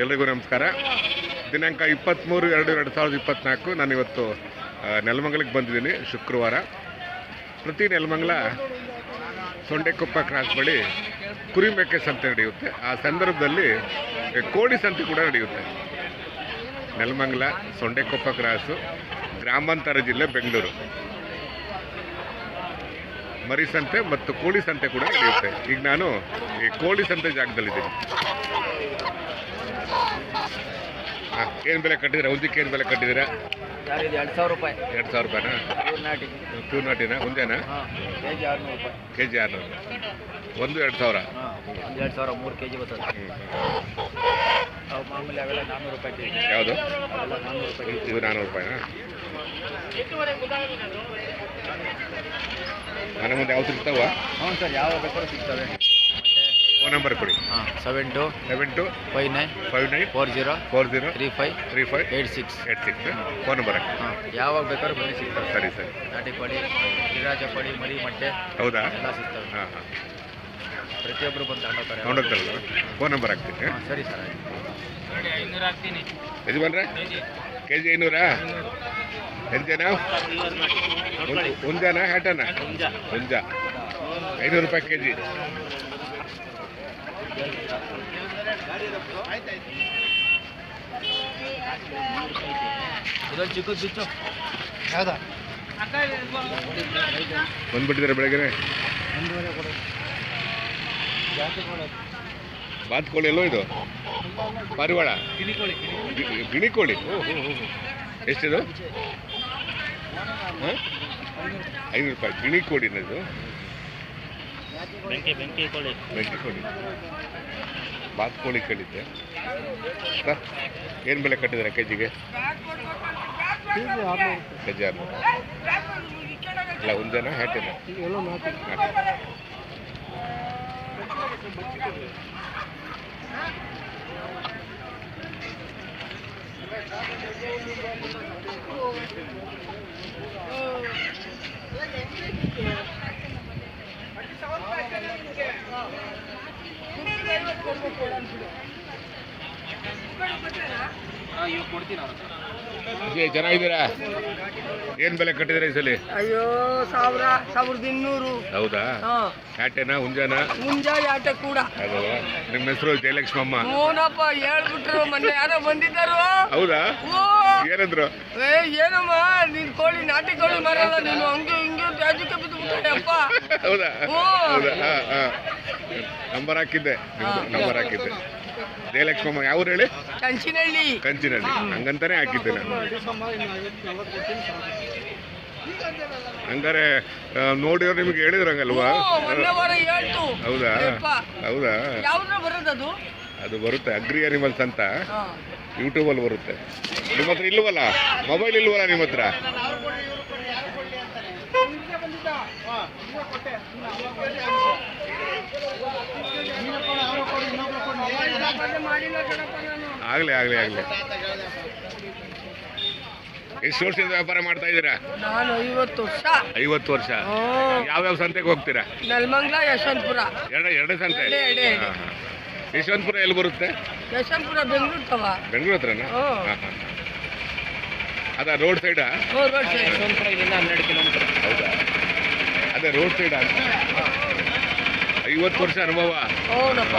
ಎಲ್ರಿಗೂ ನಮಸ್ಕಾರ. ದಿನಾಂಕ ಇಪ್ಪತ್ತ್ಮೂರು ಎರಡು ಎರಡು ಸಾವಿರದ ಇಪ್ಪತ್ತ್ನಾಲ್ಕು ನಾನು ಇವತ್ತು ಆ, ನೆಲಮಂಗಲಕ್ಕೆ ಬಂದಿದ್ದೀನಿ ಶುಕ್ರವಾರ. ಪ್ರತಿ ನೆಲಮಂಗಲ ಸೊಂಡೆಕೊಪ್ಪ ಕ್ರಾಸ್ ಬಳಿ ಕುರಿ ಮೇಕೆ ಸಂತೆ ನಡೆಯುತ್ತೆ. ಆ ಸಂದರ್ಭದಲ್ಲಿ ಕೋಡಿ ಸಂತೆ ಕೂಡ ನಡೆಯುತ್ತೆ. ನೆಲಮಂಗಲ ಸೊಂಡೆಕೊಪ್ಪ ಕ್ರಾಸು ಗ್ರಾಮಾಂತರ ಜಿಲ್ಲೆ ಬೆಂಗಳೂರು. ಮರಿ ಸಂತೆ ಮತ್ತು ಕೋಳಿ ಸಂತೆ ಕೂಡ ನಡೆಯುತ್ತೆ. ಈಗ ನಾನು ಈ ಕೋಳಿ ಸಂತೆ ಜಾಗದಲ್ಲಿದ್ದೀನಿ. ಏನು ಬೆಲೆ ಕಟ್ಟಿದ್ರೆ ಉದ್ದಕ್ಕೆ ಏನು ಬೆಲೆ ಕಟ್ಟಿದ್ದೀರಾ? ಸರ್ ಇದು ಎರಡು ಸಾವಿರ ರೂಪಾಯಿ. ಎರಡು ಸಾವಿರ ರೂಪಾಯಿನಾ? ಪ್ಯೂರ್ ನಾಟಿ. ಪ್ಯೂರ್ ನಾಟಿನ? ಒಂದೇನಾ? ಹಾಂ ಕೆ ಜಿ ಆರುನೂರು ರೂಪಾಯಿ. ಕೆ ಜಿ ಆರುನೂರು ಒಂದು ಎರಡು ಸಾವಿರ? ಹಾಂ ಒಂದು ಎರಡು ಸಾವಿರ ಮೂರು ಕೆ ಜಿ ಬರ್ತದೆ. ಅವು ಮಾಮೂಲಿ ಅವೆಲ್ಲ ನಾನ್ನೂರು ರೂಪಾಯಿ ಕೆ ಜಿ ಯಾವುದು? ಅವೆಲ್ಲ ನಾನ್ನೂರು ರೂಪಾಯಿ ಇದು ನಾನ್ನೂರು ರೂಪಾಯಿನಾ? ಮನೆ ಮುಂದೆ ಯಾವ್ದು ಸಿಗ್ತಾವ? ಹ್ಞೂ ಸರ್ ಯಾವ ಬೇಕಾದ್ರೂ ಸಿಗ್ತವೆ ನಂಬರ್ ಕೊಡಿ. ಹಾಂ seven two seven two five nine five nine four zero four zero three five three five eight six eight six phone number ಹಾಕಿ. ಹಾಂ ಯಾವಾಗ ಬೇಕಾದ್ರೂ ಬನ್ನಿ ಸಿಗ್ತವೆ ಸರಿ ಸರಿ. ನಾಟಿ ಪಡಿ ಗಿರಿರಾಜ ಪಡಿ ಮರಿ ಮಟ್ಟೆ ಹೌದಾ? ಎಲ್ಲ ಸಿಗ್ತವೆ. ಹಾಂ ಹಾಂ. ಪ್ರತಿಯೊಬ್ಬರು ಬಂದು ತಗೊಂಡೋಗ್ತಾರೆ ತಗೊಂಡೋಗ್ತಾರಲ್ಲ ಫೋನ್ ನಂಬರ್ ಹಾಕ್ತೀನಿ. ಹಾಂ ಸರಿ ಸರ್ ಐನೂರು ಹಾಕ್ತೀನಿ ಯಜಮಾನ್ರೆ? ಕೆ ಜಿ ಐನೂರಾ? ಎಷ್ಟು ಜನ ಹುಂಜಾನ ಹ್ಯಾಟನ ಹುಂಜ ಐನೂರು ರೂಪಾಯಿ ಕೆ ಜಿ ಇದೊಂದು ಚಿಕ್ಕದು ಬಿಚ್ಚು ಹೌದಾ ಬಂದ್ಬಿಟ್ಟಿದ್ದಾರೆ ಬೆಳಗ್ಗೆ ಬಾತುಕೋಳಿ ಎಲ್ಲೋ ಇದು? ಪಾರಿವಾಳ? ಗಿಣಿಕೋಳಿ. ಎಷ್ಟಿದು? ಐನೂರು ರೂಪಾಯಿ. ಗಿಣಿ ಕೋಳಿನ ಇದು ಬೆಂಕಿ ಬೆಂಕಿ ಕೋಳಿ. ಬೆಂಕಿ ಕೋಳಿ. ಬಾತ್ಕೋಳಿ ಕೇಳಿದ್ದೆ. ಸರ್ ಏನು ಬೆಲೆ ಕಟ್ಟಿದ್ದಾರೆ ಕೆ ಜಿಗೆ ಕೆ ಜಿ ಆರ್ನೂರು. ಇಲ್ಲ, ಒಂದೇನ? ಹ್ಯಾಟಿನ ಎಲ್ಲ ಏ, ಚೆನ್ನಾಗಿದ್ದೀರಾ ಏನು ಬೆಲೆ ಕಟ್ಟಿದ್ದೀರಾ ಈ ಸಲ? ಅಯ್ಯೋ ಸಾವಿರ ಸಾವಿರದ ಇನ್ನೂರು. ಹೌದಾ? ಹಾ. ಹುಂಜಾನ? ಮುಂಜಾನೆ ಆಟ ಕೂಡ. ಅದು ನಿಮ್ಮ ಹೆಸರು ಜಯಲಕ್ಷ್ಮಮ್ಮ. ಓನಪ್ಪ ಹೇಳ್ಬಿಟ್ರು ಮೊನ್ನೆ. ಯಾರೋ ಬಂದಿದ್ದಾರು? ಹೌದಾ? ಏನಂದ್ರು? ಏ ಏನಮ್ಮ? ನೀನ್ ಕೋಳಿ ನಾಟಿ ಕೋಳಿ ಮರಲ್ಲ ನೀನು. ಹಂಗೆ ಹಿಂಗೆ ತ್ಯಾಜ್ಯಕ್ಕೆ ಬಿದ್ದು ಅಪ್ಪ. ಹೌದಾ. ಹೌದಾ? ನಂಬರ್ ಹಾಕಿದ್ದೆ. ನಂಬರ್ ಹಾಕಿದ್ದೆ. ಜಯಲಕ್ಷ್ಮಮ್ಮ ಯಾವ ಊರು ಹೇಳಿ? ಕಂಚಿನಹಳ್ಳಿ. ಕಂಚಿನಹಳ್ಳಿ. ಹಂಗಂತಾನೆ ಹಾಕಿದ್ದೆ ನಾನು. ಹಂಗಾರೆ ಆ, ನೋಡಿದ್ರೆ ನಿಮ್ಗೆ ಹೇಳಿದ್ರಂಗಲ್ವಾ? ಹೌದಾ? ಹೌದಾ? ಅದು? ಬರುತ್ತೆ ಅಗ್ರಿ ಅನಿಮಲ್ಸ್ ಅಂತ. ಯೂಟ್ಯೂಬ್ ಅಲ್ಲಿ ಬರುತ್ತೆ. ನಿಮ್ಮ ಹತ್ರ ಇಲ್ವಲ್ಲ? ಮೊಬೈಲ್ ಇಲ್ವಲ್ಲ ನಿಮ್ಮ ಹತ್ರ? ಆಗ್ಲಿ ಆಗ್ಲಿ ಆಗ್ಲಿ. ಎಷ್ಟು ವರ್ಷದಿಂದ ವ್ಯಾಪಾರ ಮಾಡ್ತಾ ಇದ್ದೀರಾ? ನಾನು ಐವತ್ತು ವರ್ಷ. ಐವತ್ತು ವರ್ಷ. ಹ್ಞೂ ಯಾವ್ಯಾವ ಸಂತೆಗೆ ಹೋಗ್ತೀರಾ? ನೆಲಮಂಗ್ಲ ಯಶವಂತಪುರ. ಎರಡ ಎರಡೇ ಸಂತೆ. ಹಾ, ಹಾ. ಯಶವಂತಪುರ ಎಲ್ಲಿ ಬರುತ್ತೆ? ಯಶವಂತಪುರ ಬೆಂಗಳೂರು ತವ. ಬೆಂಗಳೂರು ಹತ್ರನಾ? ಹ್ಞೂ. ಹಾಂ ಹಾಂ ಅದ ರೋಡ್ ಸೈಡಾ ರೋಡ್ ಸೈಡ್ ಯಶವಂತಪುರ ಇಲ್ಲಿಂದ ಹನ್ನೆರಡು ಕಿಲೋಮೀಟರ್. ಹೌದಾ? ಅದೇ ರೋಡ್ ಸೈಡ್ ಅಂತ ಐವತ್ತು ವರ್ಷ ಅನುಭವ. ಹೌದಪ್ಪ.